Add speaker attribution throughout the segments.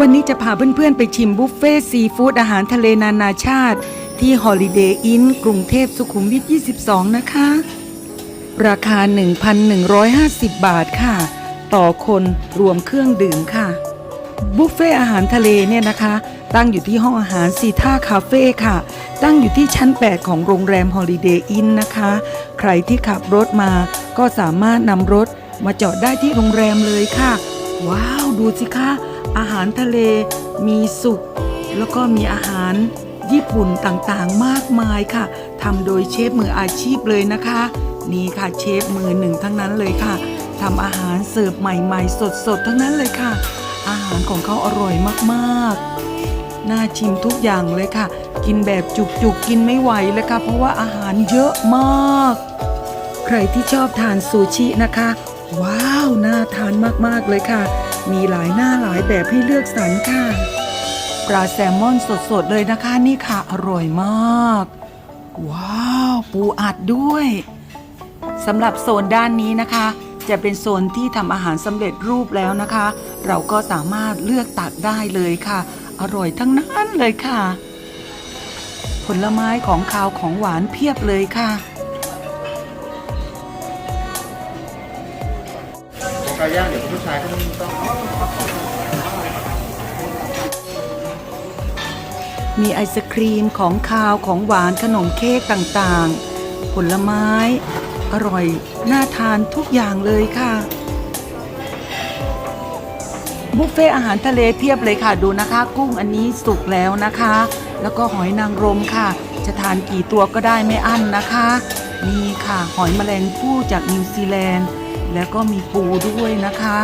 Speaker 1: วันนี้จะพาเพื่อนๆไปชิมบุฟเฟ่ต์ซีฟู้ดอาหารทะเลนานาชาติ ที่ Holiday Inn กรุงเทพสุขุมวิท 22 นะคะ ราคา 1,150 บาทค่ะ ต่อคนรวมเครื่องดื่มค่ะ บุฟเฟ่อาหารทะเลเนี่ยนะคะ ตั้งอยู่ที่ห้องอาหารซีท่าคาเฟ่ค่ะ ตั้งอยู่ที่ชั้น 8 ของโรงแรม Holiday Inn นะคะ ใครที่ขับรถมาก็สามารถนำรถมาจอดได้ที่โรงแรมเลยค่ะ ว้าว ดูสิคะ อาหารทะเลมีสุกแล้วก็มีอาหารญี่ปุ่นต่างๆมากมายค่ะทำโดยเชฟมืออาชีพเลยนะคะ นี่ค่ะเชฟมือหนึ่งทั้งนั้นเลยค่ะทำอาหารเสิร์ฟใหม่ๆ สดๆ ทั้งนั้นเลยค่ะ อาหารของเขาอร่อยมากๆ น่าชิมทุกอย่างเลยค่ะ กินแบบจุกๆ กินไม่ไหวเลยค่ะ เพราะว่าอาหารเยอะมาก ใครที่ชอบทานซูชินะคะ ว้าว น่าทานมากๆเลยค่ะ มีหลายหน้าหลายแบบให้เลือกสรรค่ะ ปลาแซลมอนสดๆเลยนะคะนี่ค่ะ อร่อยมาก ว้าว ปูอัดด้วยสำหรับโซนด้านนี้นะคะ จะเป็นโซนที่ทำอาหารสำเร็จรูปแล้วนะคะ เราก็สามารถเลือกตักได้เลยค่ะ อร่อยทั้งนั้นเลยค่ะ ผลไม้ของคาวของหวานเพียบเลยค่ะ
Speaker 2: ไก่ย่างเดี๋ยวผู้ชายเขาต้อง
Speaker 1: มีไอศครีมของคาวของหวานขนมเค้กต่างๆ ผลไม้ อร่อย น่าทานทุกอย่างเลยค่ะ บุฟเฟ่อาหารทะเลเพียบเลยค่ะดูนะคะ กุ้งอันนี้สุกแล้วนะคะ แล้วก็หอยนางรมค่ะ จะทานกี่ตัวก็ได้ไม่อั้นนะคะนี่ค่ะ หอยแมลงภู่จากนิวซีแลนด์ แล้วก็มีปูด้วยนะคะ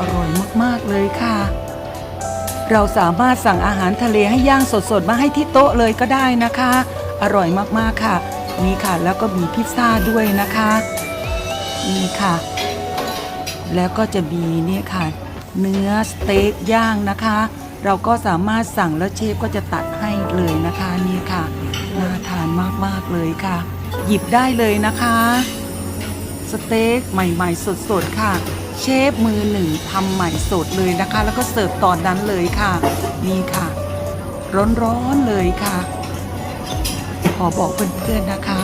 Speaker 1: อร่อยมากๆเลยค่ะ เราสามารถสั่งอาหารทะเลให้ย่างสดๆ มาให้ที่โต๊ะเลยก็ได้นะคะ อร่อยมากๆค่ะ นี่ค่ะแล้วก็มีพิซซ่าด้วยนะคะ นี่ค่ะ แล้วก็จะมีเนี่ยค่ะ เนื้อสเต็กย่างนะคะ เราก็สามารถสั่งแล้วเชฟก็จะตัดให้เลยนะคะนี่ค่ะน่าทานมากๆเลยค่ะ หยิบได้เลยนะคะ สเต็กใหม่ ๆ สดๆค่ะ เชฟมือหนึ่งทำใหม่สดเลยนะคะ แล้วก็เสิร์ฟตอนนั้นเลยค่ะ นี่ค่ะ ร้อนๆเลยค่ะ ขอบอกเพื่อนๆนะคะ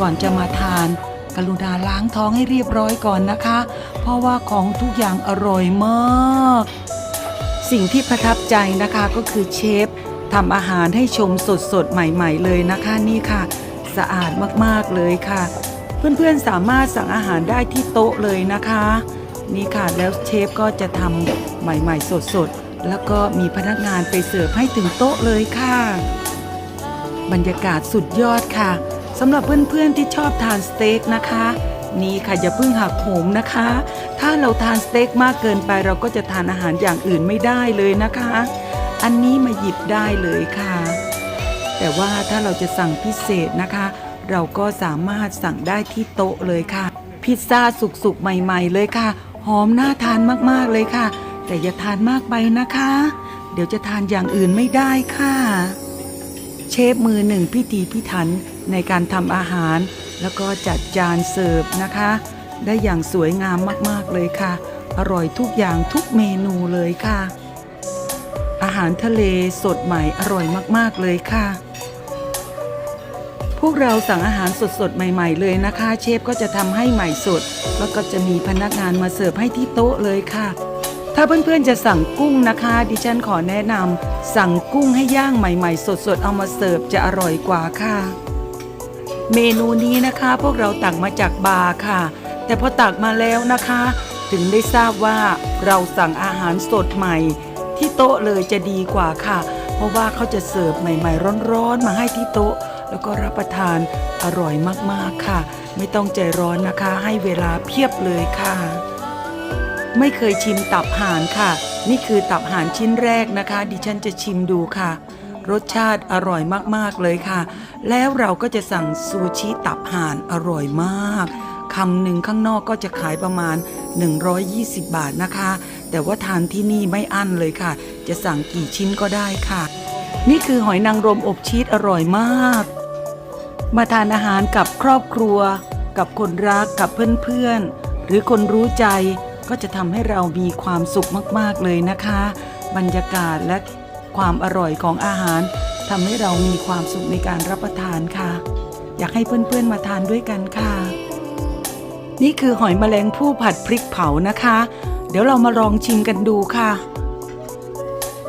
Speaker 1: ก่อนจะมาทาน กรุณาล้างท้องให้เรียบร้อยก่อนนะคะ เพราะว่าของทุกอย่างอร่อยมาก สิ่งที่ประทับใจนะคะก็คือเชฟทำอาหารให้ชมสดๆ ใหม่ ๆ เลยนะคะนี่ค่ะ สะอาดมากๆเลยค่ะ เพื่อนๆสามารถสั่งอาหารได้ที่โต๊ะเลยนะคะ นี่ค่ะแล้วเชฟก็จะทำใหม่ๆสดๆ แล้วก็มีพนักงานไปเสิร์ฟให้ถึงโต๊ะเลยค่ะ บรรยากาศสุดยอดค่ะสำหรับเพื่อนๆที่ชอบทานสเต็กนะคะ นี่ค่ะอย่าเพิ่งหักโหมนะคะ ถ้าเราทานสเต็กมากเกินไปเราก็จะทานอาหารอย่างอื่นไม่ได้เลยนะคะ อันนี้มาหยิบได้เลยค่ะ แต่ว่าถ้าเราจะสั่งพิเศษนะคะ เราก็สามารถสั่งได้ที่โต๊ะเลยค่ะ พิซซ่าสุกๆใหม่ ๆ เลยค่ะ หอมน่าทานมากๆเลยค่ะ แต่อย่าทานมากไปนะคะ เดี๋ยวจะทานอย่างอื่นไม่ได้ค่ะ เชฟมือหนึ่งพิธีพิถันในการทำอาหาร แล้วก็จัดจานเสิร์ฟนะคะ ได้อย่างสวยงามมากๆเลยค่ะ อร่อยทุกอย่างทุกเมนูเลยค่ะ อาหารทะเลสดใหม่อร่อยมากๆเลยค่ะ พวกเราสั่งอาหารสดๆ ใหม่ ๆ เลยนะคะ เชฟก็จะทำให้ใหม่สด แล้วก็จะมีพนักงานมาเสิร์ฟให้ที่โต๊ะเลยค่ะ ถ้าเพื่อนๆจะสั่งกุ้งนะคะ ดิฉันขอแนะนำสั่งกุ้งให้ย่างใหม่ ๆ สดๆ เอามาเสิร์ฟจะอร่อยกว่าค่ะ เมนูนี้นะคะพวกเราตักมาจากบาร์ค่ะ แต่พอตักมาแล้วนะคะ ถึงได้ทราบว่าเราสั่งอาหารสดใหม่ ที่โต๊ะเลยจะดีกว่าค่ะ เพราะว่าเขาจะเสิร์ฟใหม่ ๆ ร้อนๆมาให้ที่โต๊ะ แล้วก็รับประทานอร่อยมากๆค่ะ ไม่ต้องใจร้อนนะคะ ให้เวลาเพียบเลยค่ะ ไม่เคยชิมตับห่านค่ะ นี่คือตับห่านชิ้นแรกนะคะ ดิฉันจะชิมดูค่ะ รสชาติอร่อยมากๆเลยค่ะ แล้วเราก็จะสั่งซูชิตับห่านอร่อยมากคำหนึ่งข้างนอกก็จะขายประมาณ 120 บาทนะคะ แต่ว่าทานที่นี่ไม่อั้นเลยค่ะ จะสั่งกี่ชิ้นก็ได้ค่ะ นี่คือหอยนางรมอบชีสอร่อยมาก มาทานอาหารกับครอบครัว กับคนรักกับเพื่อนๆ หรือคนรู้ใจก็จะทำให้เรามีความสุขมากๆเลยนะคะ บรรยากาศและความอร่อยของอาหารทำให้เรามีความสุขในการรับประทานค่ะ อยากให้เพื่อนๆมาทานด้วยกันค่ะ นี่คือหอยแมลงภู่ผัดพริกเผานะคะ เดี๋ยวเรามาลองชิมกันดูค่ะ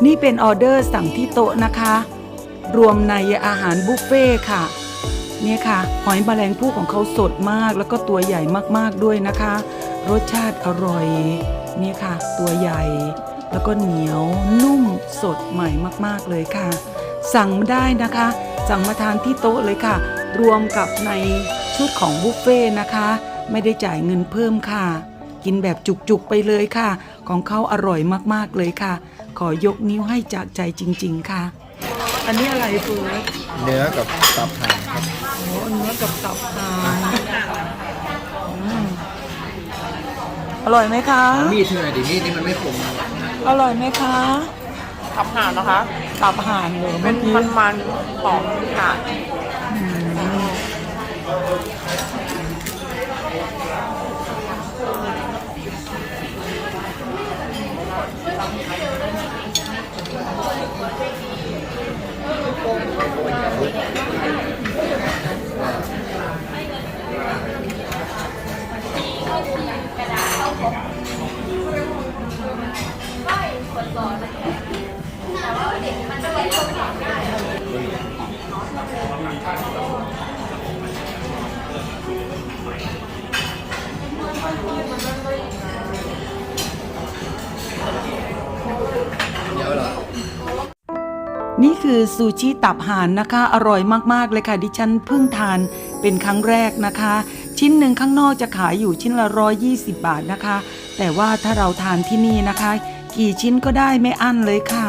Speaker 1: นี่เป็นออเดอร์สั่งที่โต๊ะนะคะ รวมในอาหารบุฟเฟ่ค่ะเนี่ยค่ะ หอยแมลงภู่ของเขาสดมากแล้วก็ตัวใหญ่มากๆด้วยนะคะ รสชาติอร่อยเนี่ยค่ะ ตัวใหญ่แล้วก็เหนียวนุ่มสดใหม่มากๆเลยค่ะ สั่งมาได้นะคะ สั่งมาทานที่โต๊ะเลยค่ะ รวมกับในชุดของบุฟเฟ่นะคะ ไม่ได้จ่ายเงินเพิ่มค่ะ กินแบบจุกๆไปเลยค่ะ ของเขาอร่อยมากๆเลยค่ะ ขอยกนิ้วให้จากใจจริง ๆ ค่ะ อันนี้อะไรเฟิร์ส
Speaker 2: เนื้อกับตับห่านครับ
Speaker 1: โอ้เนื้อกับตับห่านอืมอร่อยไหมคะ
Speaker 2: มีดเท่าไหร่ดิมีดนี่มันไม่คมนะ
Speaker 1: อร่อยไหมคะ
Speaker 3: ขับห่านนะคะ
Speaker 1: ตับห่านเหรอ
Speaker 3: เป็
Speaker 1: เมื่
Speaker 3: น
Speaker 1: อกี้
Speaker 3: มันๆหอมห่า
Speaker 1: น คือซูชิตับห่านนะคะ อร่อยมากๆเลยค่ะ ดิฉันเพิ่งทานเป็นครั้งแรกนะคะ ชิ้นหนึ่งข้างนอกจะขายอยู่ชิ้นละ120บาทนะคะ แต่ว่าถ้าเราทานที่นี่นะคะ กี่ชิ้นก็ได้ไม่อั้นเลยค่ะ